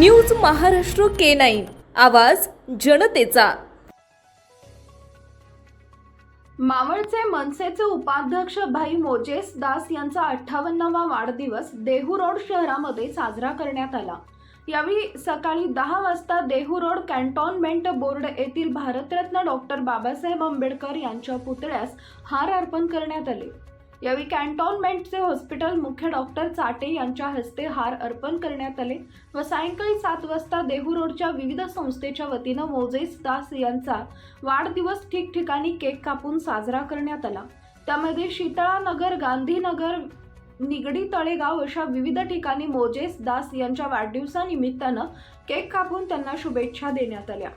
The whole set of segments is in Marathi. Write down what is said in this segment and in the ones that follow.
News Maharashtra K nine. आवाज जनतेचा. मावळचे मनसेचे उपाध्यक्ष भाई मोजेस दास यांचा अठ्ठावन्नावा वाढदिवस देहू रोड शहरामध्ये साजरा करण्यात आला. यावेळी सकाळी दहा वाजता देहू रोड कॅन्टॉनमेंट बोर्ड येथील भारतरत्न डॉक्टर बाबासाहेब आंबेडकर यांच्या पुतळ्यास हार अर्पण करण्यात आले. यावेळी कॅन्टॉनमेंटचे हॉस्पिटल मुख्य डॉक्टर चाटे यांच्या हस्ते हार अर्पण करण्यात आले व सायंकाळी सात वाजता देहू रोडच्या विविध संस्थेच्या वतीनं मोजेस दास यांचा वाढदिवस ठिकठिकाणी केक कापून साजरा करण्यात आला. त्यामध्ये शीतळानगर गांधीनगर निगडी तळेगाव अशा विविध ठिकाणी मोजेस दास यांच्या वाढदिवसानिमित्तानं केक कापून त्यांना शुभेच्छा देण्यात आल्या.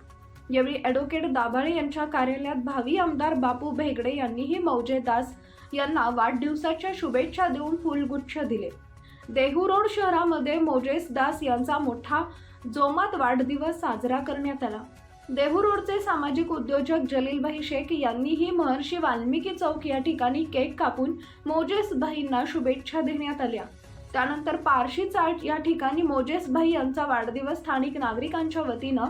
यावेळी ॲडव्होकेट दाभाळे यांच्या कार्यालयात भावी आमदार बापू भेगडे यांनीही मौजे दास यांना वाढदिवसाच्या शुभेच्छा देऊन फुलगुच्छ दिले. देहू रोड शहरामध्ये मोजेस दास यांचा मोठा जोमात वाढदिवस साजरा करण्यात आला. देहू रोडचे सामाजिक उद्योजक जलीलभाई शेख यांनीही महर्षी वाल्मिकी चौक या ठिकाणी केक कापून मोजेस भाईंना शुभेच्छा देण्यात आल्या. त्यानंतर पारशी चाट या ठिकाणी मोजेस भाई यांचा वाढदिवस स्थानिक नागरिकांच्या वतीनं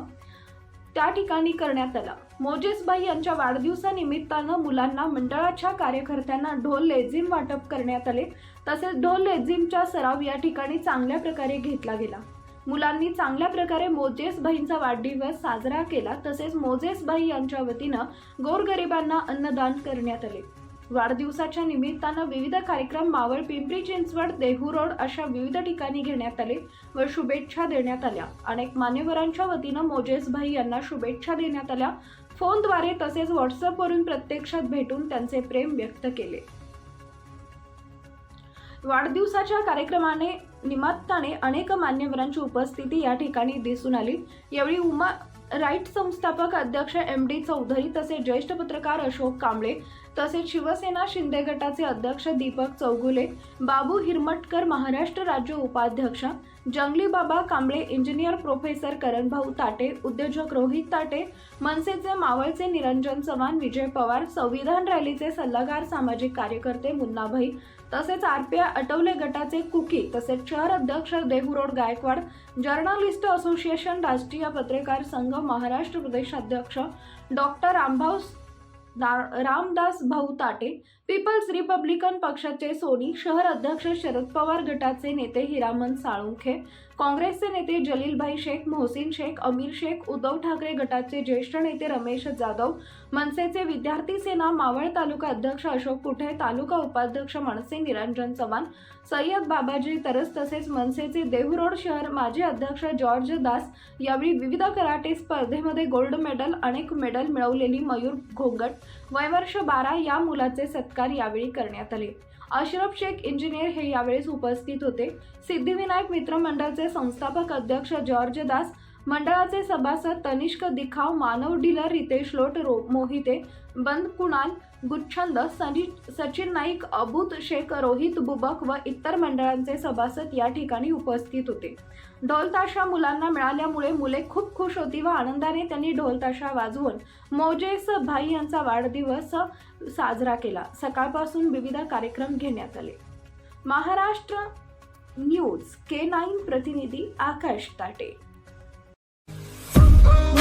त्या ठिकाणी करण्यात आला. मोजेसबाई यांच्या वाढदिवसानिमित्तानं मुलांना मंडळाच्या कार्यकर्त्यांना ढोल लेझिम वाटप करण्यात आले. तसेच ढोल लेझिमचा सराव या ठिकाणी चांगल्या प्रकारे घेतला गेला. मुलांनी चांगल्या प्रकारे मोजेसबाईंचा वाढदिवस साजरा केला. तसेच मोजेसबाई यांच्या वतीनं गोरगरिबांना अन्नदान करण्यात आले. वाढदिवसाच्या निमित्तानं विविध कार्यक्रम मावळ पिंपरी चिंचवड देहू रोड अशा विविध ठिकाणी घेण्यात आले व शुभेच्छा देण्यात आल्या. अनेक मान्यवरांच्या वतीनं मोजेसभाई यांना शुभेच्छा देण्यात आल्या. फोनद्वारे तसेच व्हॉट्सअपवरून प्रत्यक्षात भेटून त्यांचे प्रेम व्यक्त केले. वाढदिवसाच्या कार्यक्रमाने निमित्ताने अनेक मान्यवरांची उपस्थिती या ठिकाणी दिसून आली. यावेळी उमा राईट संस्थापक अध्यक्ष एम डी चौधरी तसेच ज्येष्ठ पत्रकार अशोक कांबळे तसेच शिवसेना शिंदे गटाचे अध्यक्ष दीपक चौगुले बाबू हिरमटकर महाराष्ट्र राज्य उपाध्यक्ष जंगली बाबा कांबळे इंजिनियर प्रोफेसर करणभाऊ ताटे उद्योजक रोहित ताटे मनसेचे मावळचे निरंजन चव्हाण विजय पवार संविधान रॅलीचे सल्लागार सामाजिक कार्यकर्ते मुन्नाभाई तसेच आरपीआय अटवले गटाचे कुकी तसेच शहर अध्यक्ष Dehu road Gaikwad journalist association राष्ट्रीय पत्रकार संघ महाराष्ट्र प्रदेशाध्यक्ष डॉक्टर रामभाऊ रामदास भाऊ ताटे पीपल्स रिपब्लिकन पक्षाचे सोनी शहर अध्यक्ष शरद पवार गटाचे नेते हिरामन साळुंखे काँग्रेसचे नेते जलीलभाई शेख मोहसिन शेख अमीर शेख उद्धव ठाकरे गटाचे ज्येष्ठ नेते रमेश जाधव मनसेचे विद्यार्थी सेना मावळ तालुका अध्यक्ष अशोक कुठे तालुका उपाध्यक्ष मनसे निरंजन चव्हाण सय्यद बाबाजी तरस तसेच मनसेचे देहूरोड शहर माजी अध्यक्ष जॉर्ज दास यावेळी विविध कराटे स्पर्धेमध्ये गोल्ड मेडल अनेक मेडल मिळवलेली मयूर घोंगट वयवर्ष बारा या मुलाचे सत्कार यावेळी करण्यात आले. अशरफ शेख इंजिनियर हे यावेळेस उपस्थित होते. सिद्धिविनायक मित्र मंडळाचे संस्थापक अध्यक्ष जॉर्ज दास मंडळाचे सभासद तनिष्क दिखाव मानव डीलर रितेश लोट रो मोहिते बंद कुणाल गुच्छंद सनी सचिन नाईक अबूत शेख रोहित बुबक व इतर मंडळांचे सभासद या ठिकाणी उपस्थित होते. ढोलताशा मुलांना मिळाल्यामुळे मुले खूप खुश होती व आनंदाने त्यांनी ढोलताशा वाजवून मोजेस भाई यांचा वाढदिवस साजरा केला. सकाळपासून विविध कार्यक्रम घेण्यात आले. महाराष्ट्र न्यूज के नाईन प्रतिनिधी आकाश ताटे.